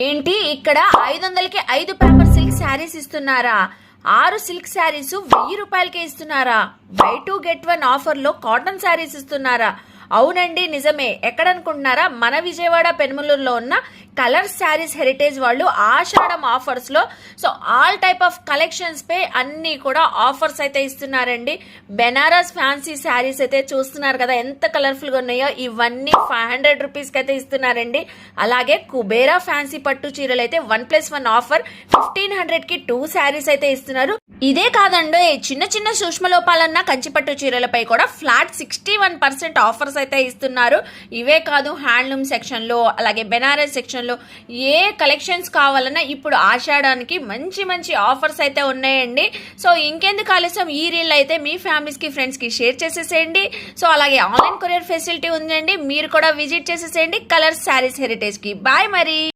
ఏంటి? ఇక్కడ ఐదు వందలకి ఐదు పేపర్ సిల్క్ శారీస్ ఇస్తున్నారా? ఆరు సిల్క్ శారీస్ వెయ్యి రూపాయలకే ఇస్తున్నారా? బై టూ గెట్ వన్ ఆఫర్లో కాటన్ శారీస్ ఇస్తున్నారా? అవునండి నిజమే. ఎక్కడ అనుకుంటున్నారా మన విజయవాడ పెనుమలూరులో ఉన్న కలర్ శారీస్ హెరిటేజ్ వాళ్ళు ఆషాఢం ఆఫర్స్లో. So all type of collections పై అన్ని కూడా ఆఫర్స్ అయితే ఇస్తున్నారండి. బెనారస్ ఫ్యాన్సీ శారీస్ అయితే చూస్తున్నారు కదా ఎంత కలర్ఫుల్గా ఉన్నాయో ఇవన్నీ ఫైవ్ హండ్రెడ్ రూపీస్కి అయితే ఇస్తున్నారండి. అలాగే కుబేరా ఫ్యాన్సీ పట్టు చీరలు అయితే one plus one offer fifteen హండ్రెడ్కి టూ శారీస్ అయితే ఇస్తున్నారు. ఇదే కాదండి చిన్న చిన్న సూక్ష్మ లోపాలన్న కంచిపట్టు చీరలపై కూడా flat sixty one percent offers అయితే ఇస్తున్నారు. ఇవే కాదు హ్యాండ్లూమ్ సెక్షన్లో అలాగే బెనారస్ సెక్షన్ సెక్షన్లో ఏ కలెక్షన్స్ కావాలన్నా ఇప్పుడు ఆషాఢానికి మంచి మంచి ఆఫర్స్ అయితే ఉన్నాయండి. సో ఇంకెందుకు ఆలస్యం? ఈ రీల్ అయితే మీ ఫ్యామిలీస్కి ఫ్రెండ్స్కి షేర్ చేసేసేయండి. సో అలాగే ఆన్లైన్ కొరియర్ ఫెసిలిటీ ఉందండి. మీరు కూడా విజిట్ చేసేసేయండి. కలర్స్ శారీస్ హెరిటేజ్కి. బాయ్ మరి!